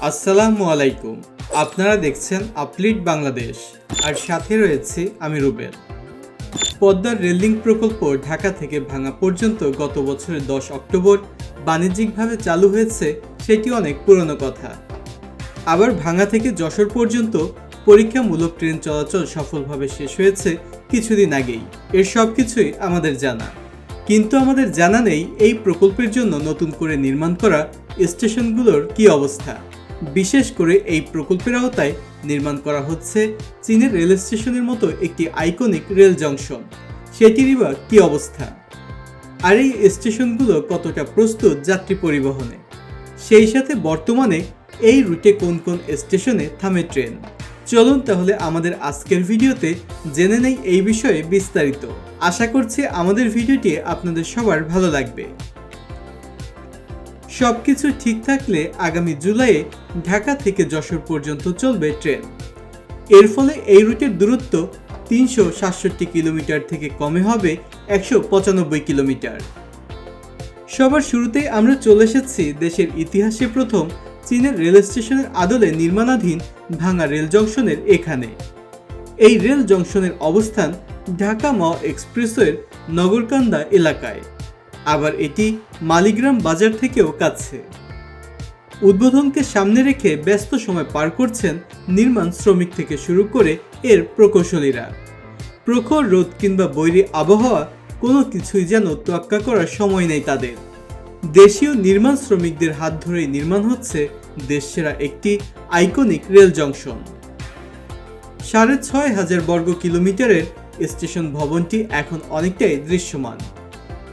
আসসালামু আলাইকুম। আপনারা দেখছেন আপলিট বাংলাদেশ। আর সাথে রয়েছে আমি রুবেল। পদ্মার রেলিং প্রকল্প ঢাকা থেকে ভাঙা পর্যন্ত গত বছরের দশ অক্টোবর বাণিজ্যিকভাবে চালু হয়েছে, সেটি অনেক পুরনো কথা। আবার ভাঙা থেকে যশোর পর্যন্ত পরীক্ষামূলক ট্রেন চলাচল সফলভাবে শেষ হয়েছে কিছুদিন আগেই। এর সব কিছুই আমাদের জানা। কিন্তু আমাদের জানা নেই এই প্রকল্পের জন্য নতুন করে নির্মাণ করা স্টেশনগুলোর কি অবস্থা। বিশেষ করে এই প্রকল্পের আওতায় নির্মাণ করা হচ্ছে চীনের রেল স্টেশনের মতো একটি আইকনিক রেল জংশন। সেটিরই বা কি অবস্থা? আর এই স্টেশনগুলো কতটা প্রস্তুত যাত্রী পরিবহনে? সেই সাথে বর্তমানে এই রুটে কোন কোন স্টেশনে থামে ট্রেন? চলুন তাহলে আমাদের আজকের ভিডিওতে জেনে নেই এই বিষয়ে বিস্তারিত। আশা করছি আমাদের ভিডিওটি আপনাদের সবার ভালো লাগবে। সবকিছু ঠিক থাকলে আগামী জুলাইয়ে ঢাকা থেকে যশোর পর্যন্ত চলবে ট্রেন। এর ফলে এই রুটের দূরত্ব তিনশো সাতষট্টি কিলোমিটার থেকে কমে হবে একশো পঁচানব্বই কিলোমিটার। সবার শুরুতেই আমরা চলে এসেছি দেশের ইতিহাসে প্রথম চীনের রেল স্টেশনের আদলে নির্মাণাধীন ভাঙা রেল জংশনের এখানে। এই রেল জংশনের অবস্থান ঢাকা ম এক্সপ্রেসওয়ের নগরকান্দা এলাকায়। আবার এটি মালিগ্রাম বাজার থেকেও কাছে। উদ্বোধনকে সামনে রেখে ব্যস্ত সময় পার করছেন নির্মাণ শ্রমিক থেকে শুরু করে এর প্রকৌশলীরা। প্রখর রোদ কিংবা বৈরী আবহাওয়া কোনো কিছুই যেন তোয়াক্কা করার সময় নেই তাদের। দেশীয় নির্মাণ শ্রমিকদের হাত ধরেই নির্মাণ হচ্ছে দেশসেরা একটি আইকনিক রেল জংশন। সাড়ে ছয় হাজার বর্গ কিলোমিটারের স্টেশন ভবনটি এখন অনেকটাই দৃশ্যমান।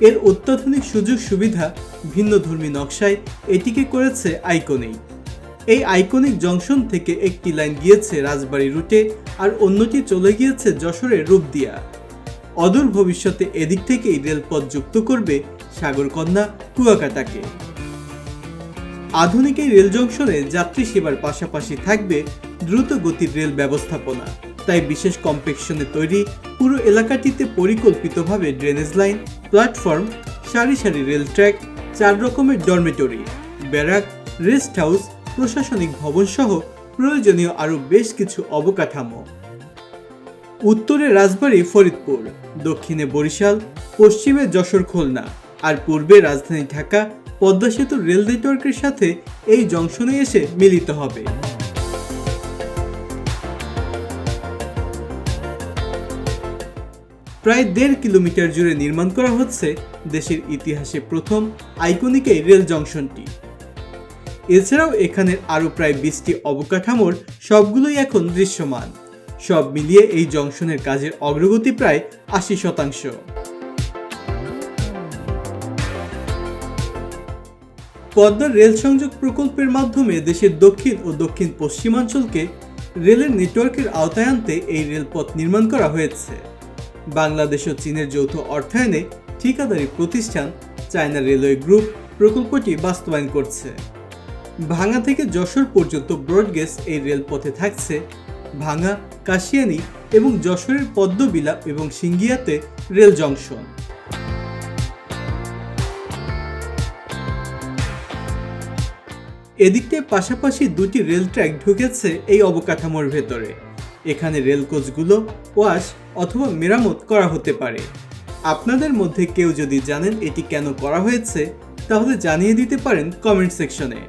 এর অত্যাধুনিক সুযোগ সুবিধা ভিন্নধর্মী নকশায় এটিকে করেছে আইকনিক। এই আইকনিক জংশন থেকে একটি লাইন গিয়েছে রাজবাড়ী রুটে আর অন্যটি চলে গিয়েছে যশোরের রূপদিয়া। অদূর ভবিষ্যতে এদিক থেকেই রেলপথ যুক্ত করবে সাগরকন্যা কুয়াকাটাকে। আধুনিক এই রেল জংশনে যাত্রী সেবার পাশাপাশি থাকবে দ্রুত গতির রেল ব্যবস্থাপনা। তাই বিশেষ কমপ্লেক্সনে তৈরি পুরো এলাকাটিতে পরিকল্পিতভাবে ড্রেনেজ লাইন প্ল্যাটফর্ম সারি সারি রেল ট্র্যাক চার রকমের ডরমেটরি ব্যারাক রেস্ট হাউস প্রশাসনিক ভবন সহ প্রয়োজনীয় আরও বেশ কিছু অবকাঠামো। উত্তরে রাজবাড়ী ফরিদপুর, দক্ষিণে বরিশাল, পশ্চিমে যশোর খুলনা আর পূর্বে রাজধানী ঢাকা পদ্মা সেতু রেল নেটওয়ার্কের সাথে এই জংশনে এসে মিলিত হবে। প্রায় দেড় কিলোমিটার জুড়ে নির্মাণ করা হচ্ছে দেশের ইতিহাসে প্রথম আইকনিক এই রেল জংশনটি। এছাড়াও এখানের আরও প্রায় বিশটি অবকাঠামোর সবগুলোই এখন দৃশ্যমান। সব মিলিয়ে এই জংশনের কাজের অগ্রগতি প্রায় আশি শতাংশ। পদ্মার রেল সংযোগ প্রকল্পের মাধ্যমে দেশের দক্ষিণ ও দক্ষিণ পশ্চিমাঞ্চলকে রেলের নেটওয়ার্কের আওতায় আনতে এই রেলপথ নির্মাণ করা হয়েছে। বাংলাদেশ ও চীনের যৌথ অর্থায়নে ঠিকাদারি প্রতিষ্ঠান চায়না রেলওয়ে গ্রুপ প্রকল্পটি বাস্তবায়ন করছে। ভাঙা থেকে যশোর পর্যন্ত ব্রডগেজ এই রেলপথে থাকছে। ভাঙা কাশিয়ানি এবং যশোরের পদ্মবিলা এবং সিঙ্গিয়াতে রেল জংশন। এদিকটায় পাশাপাশি দুটি রেল ট্র্যাক ঢুকেছে এই অবকাঠামোর ভেতরে। এখানে রেল কোচগুলো ওয়াশ অথবা মেরামত করা হতে পারে। আপনাদের মধ্যে কেউ যদি জানেন এটি কেন করা হয়েছে, তাহলে জানিয়ে দিতে পারেন কমেন্ট সেকশনে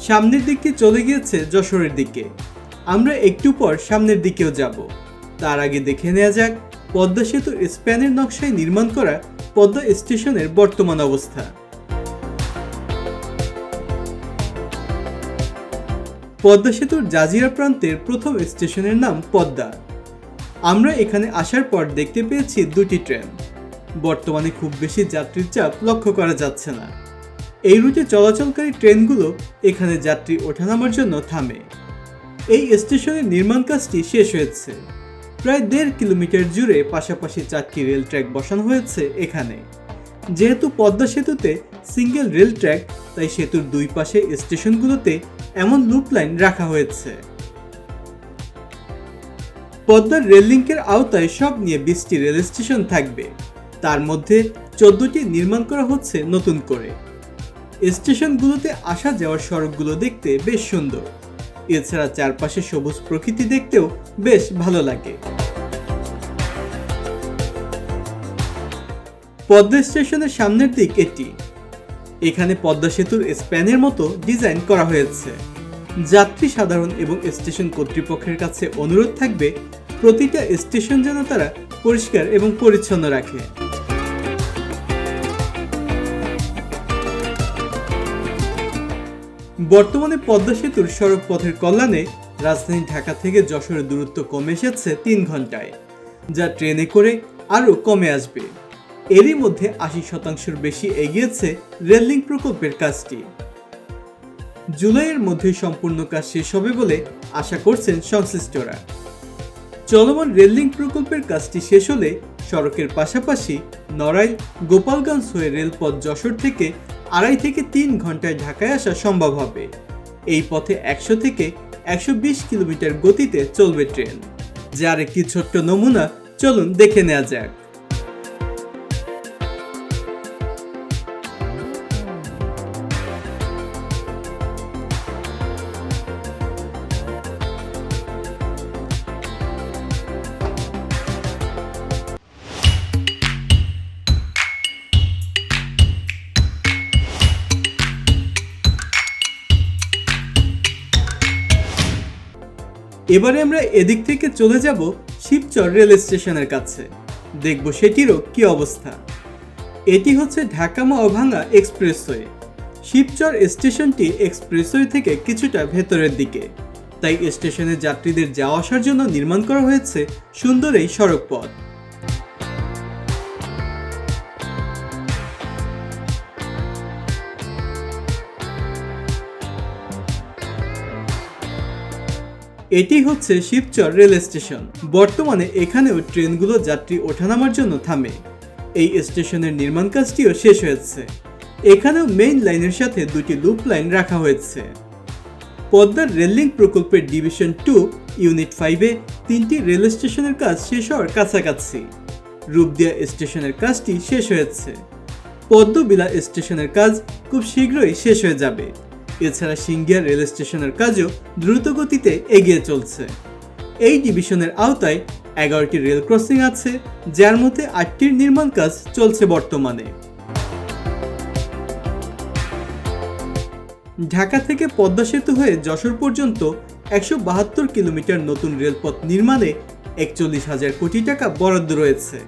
সামনের দিকে চলে গিয়েছে যশোরের দিকে। আমরা একটু পর সামনের দিকেও যাব। তার আগে দেখে নেওয়া যাক, পদ্মা সেতুর স্প্যানের নকশায় নির্মাণ করা পদ্মা স্টেশনের বর্তমান অবস্থা। পদ্মা সেতুর জাজিরা প্রান্তের প্রথম স্টেশনের নাম পদ্মা। আমরা এখানে আসার পর দেখতে পেয়েছি দুটি ট্রেন। বর্তমানে খুব বেশি যাত্রীর চাপ লক্ষ্য করা যাচ্ছে না। এই রুটে চলাচলকারী ট্রেনগুলো এখানে যাত্রী ওঠানামার জন্য থামে। এই স্টেশনের নির্মাণ কাজটি শেষ হয়েছে। প্রায় দেড় কিলোমিটার জুড়ে পাশাপাশি চারটি রেল ট্র্যাক বসানো হয়েছে এখানে। যেহেতু পদ্মা সেতুতে সিঙ্গেল রেল ট্র্যাক, তাই সেতুর দুই পাশে স্টেশনগুলোতে এমন লুপ লাইন রাখা হয়েছে। পদ্মার রেল লিঙ্কের আওতায় সব নিয়ে বিশটি রেল স্টেশন থাকবে। তার মধ্যে চোদ্দটি নির্মাণ করা হচ্ছে নতুন করে। স্টেশনগুলোতে আসা যাওয়ার সড়কগুলো দেখতে বেশ সুন্দর। এছাড়া চারপাশে সবুজ প্রকৃতি দেখতেও বেশ ভালো লাগে। পদ্মা স্টেশনের সামনের দিক এটি। এখানে পদ্মা সেতুর স্প্যানের মতো ডিজাইন করা হয়েছে। যাত্রী সাধারণ এবং স্টেশন কর্তৃপক্ষের কাছে অনুরোধ থাকবে প্রতিটা স্টেশন যেন তারা পরিষ্কার এবং পরিচ্ছন্ন রাখে। বর্তমানে পদ্মা সেতুর সড়ক পথের কল্যাণে রাজধানী ঢাকা থেকে যশোরের দূরত্ব কমে এসেছে তিন ঘন্টায়, যা ট্রেনে করে আরও কমে আসবে। এরই মধ্যে আশি শতাংশের বেশি এগিয়েছে রেললিং প্রকল্পের কাজটি। জুলাইয়ের মধ্যে সম্পূর্ণ কাজ শেষ হবে বলে আশা করছেন সংশ্লিষ্টরা। চলমান রেললিং প্রকল্পের কাজটি শেষ হলে সড়কের পাশাপাশি নড়াইল গোপালগঞ্জ হয়ে রেলপথ যশোর থেকে আড়াই থেকে তিন ঘন্টায় ঢাকায় আসা সম্ভব হবে। এই পথে একশো থেকে একশো বিশ কিলোমিটার গতিতে চলবে ট্রেন। যার একটি ছোট্ট নমুনা, চলুন দেখে নেওয়া যাক। এবারে আমরা এদিক থেকে চলে যাব শিবচর রেল স্টেশনের কাছে। দেখব সেটিরও কি অবস্থা। এটি হচ্ছে ঢাকা মাওভাঙ্গা এক্সপ্রেসওয়ে। শিবচর স্টেশনটি এক্সপ্রেসওয়ে থেকে কিছুটা ভেতরের দিকে। তাই স্টেশনে যাত্রীদের যাওয়া আসার জন্য নির্মাণ করা হয়েছে সুন্দর এই সড়ক পথ এটি হচ্ছে শিবচর রেল স্টেশন। বর্তমানে এখানেও ট্রেনগুলো যাত্রী ওঠানামার জন্য থামে। এই স্টেশনের নির্মাণ কাজটিও শেষ হয়েছে। এখানেও মেইন লাইনের সাথে দুটি লুপ লাইন রাখা হয়েছে। পদ্মার রেললিং প্রকল্পের ডিভিশন টু ইউনিট ফাইভে তিনটি রেল স্টেশনের কাজ শেষ হওয়ার কাছাকাছি। রূপদিয়া স্টেশনের কাজটি শেষ হয়েছে। পদ্মবিলা স্টেশনের কাজ খুব শীঘ্রই শেষ হয়ে যাবে। এছাড়া সিঙ্গিয়া রেল স্টেশনের কাজও দ্রুত গতিতে এগিয়ে চলছে। এই ডিভিশনের আওতায় এগারোটি রেল ক্রসিং আছে, যার মধ্যে আটটির নির্মাণ কাজ চলছে বর্তমানে। ঢাকা থেকে পদ্মা সেতু হয়ে যশোর পর্যন্ত একশো বাহাত্তর কিলোমিটার নতুন রেলপথ নির্মাণে একচল্লিশ হাজার কোটি টাকা বরাদ্দ রয়েছে।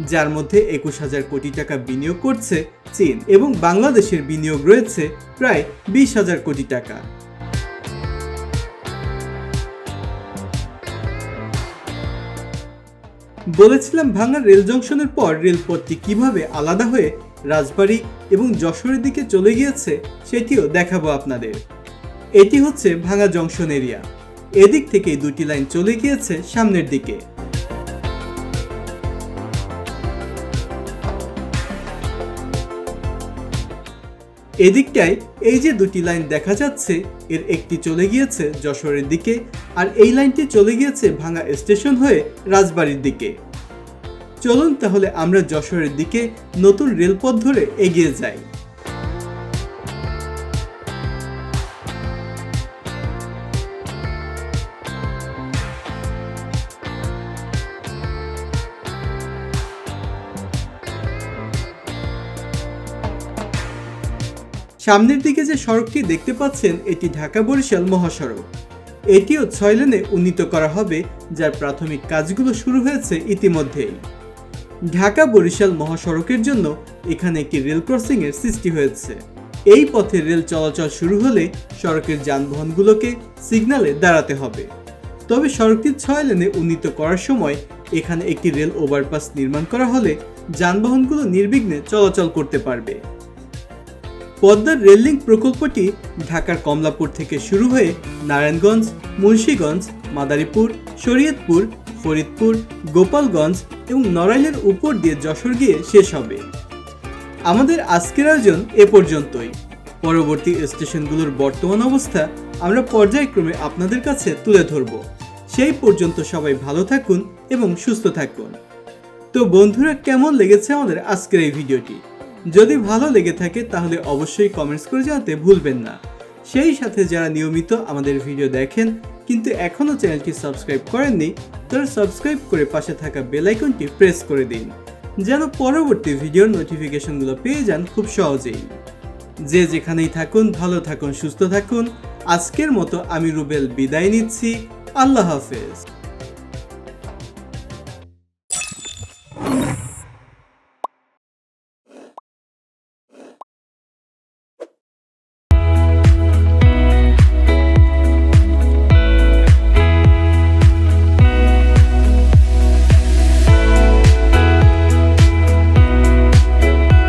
যার মধ্যে একুশ হাজার কোটি টাকা বিনিয়োগ করছে চীন এবং বাংলাদেশের বিনিয়োগ রয়েছে প্রায় বিশ হাজার কোটি টাকা। বলেছিলাম ভাঙা রেল জংশনের পর রেলপথটি কীভাবে আলাদা হয়ে রাজবাড়ী এবং যশোরের দিকে চলে গিয়েছে সেটিও দেখাবো আপনাদের। এটি হচ্ছে ভাঙা জংশন এরিয়া। এদিক থেকে দুটি লাইন চলে গিয়েছে সামনের দিকে। এদিকটায় এই যে দুটি লাইন দেখা যাচ্ছে, এর একটি চলে গিয়েছে যশোরের দিকে আর এই লাইনটি চলে গিয়েছে ভাঙা স্টেশন হয়ে রাজবাড়ির দিকে। চলুন তাহলে আমরা যশোরের দিকে নতুন রেলপথ ধরে এগিয়ে যাই। সামনের দিকে যে সড়কটি দেখতে পাচ্ছেন, এটি ঢাকা বরিশাল মহাসড়ক। এটিও ছয় লেনে উন্নীত করা হবে, যার প্রাথমিক কাজগুলো শুরু হয়েছে ইতিমধ্যেই। ঢাকা বরিশাল মহাসড়কের জন্য এখানে একটি রেল ক্রসিং এর সৃষ্টি হয়েছে। এই পথে রেল চলাচল শুরু হলে সড়কের যানবাহনগুলোকে সিগনালে দাঁড়াতে হবে। তবে সড়কটি ছয় লেনে উন্নীত করার সময় এখানে একটি রেল ওভারপাস নির্মাণ করা হলে যানবাহনগুলো নির্বিঘ্নে চলাচল করতে পারবে। পদ্মার রেললিং প্রকল্পটি ঢাকার কমলাপুর থেকে শুরু হয়ে নারায়ণগঞ্জ, মুন্সীগঞ্জ, মাদারীপুর, শরীয়তপুর, ফরিদপুর, গোপালগঞ্জ এবং নড়াইলের উপর দিয়ে যশোর গিয়ে শেষ হবে। আমাদের আজকের আয়োজন এ পর্যন্তই। পরবর্তী স্টেশনগুলোর বর্তমান অবস্থা আমরা পর্যায়ক্রমে আপনাদের কাছে তুলে ধরব। সেই পর্যন্ত সবাই ভালো থাকুন এবং সুস্থ থাকুন। তো বন্ধুরা, কেমন লেগেছে আমাদের আজকের এই ভিডিওটি? যদি ভালো লেগে থাকে, তাহলে অবশ্যই কমেন্টস করে জানাতে ভুলবেন না। সেই সাথে যারা নিয়মিত আমাদের ভিডিও দেখেন, কিন্তু এখনও চ্যানেলটি সাবস্ক্রাইব করেননি, তারা সাবস্ক্রাইব করে পাশে থাকা বেল আইকনটি প্রেস করে দিন, যেন পরবর্তী ভিডিওর নোটিফিকেশনগুলো পেয়ে যান খুব সহজেই। যে যেখানেই থাকুন, ভালো থাকুন, সুস্থ থাকুন। আজকের মতো আমি রুবেল বিদায় নিচ্ছি। আল্লাহ হাফেজ।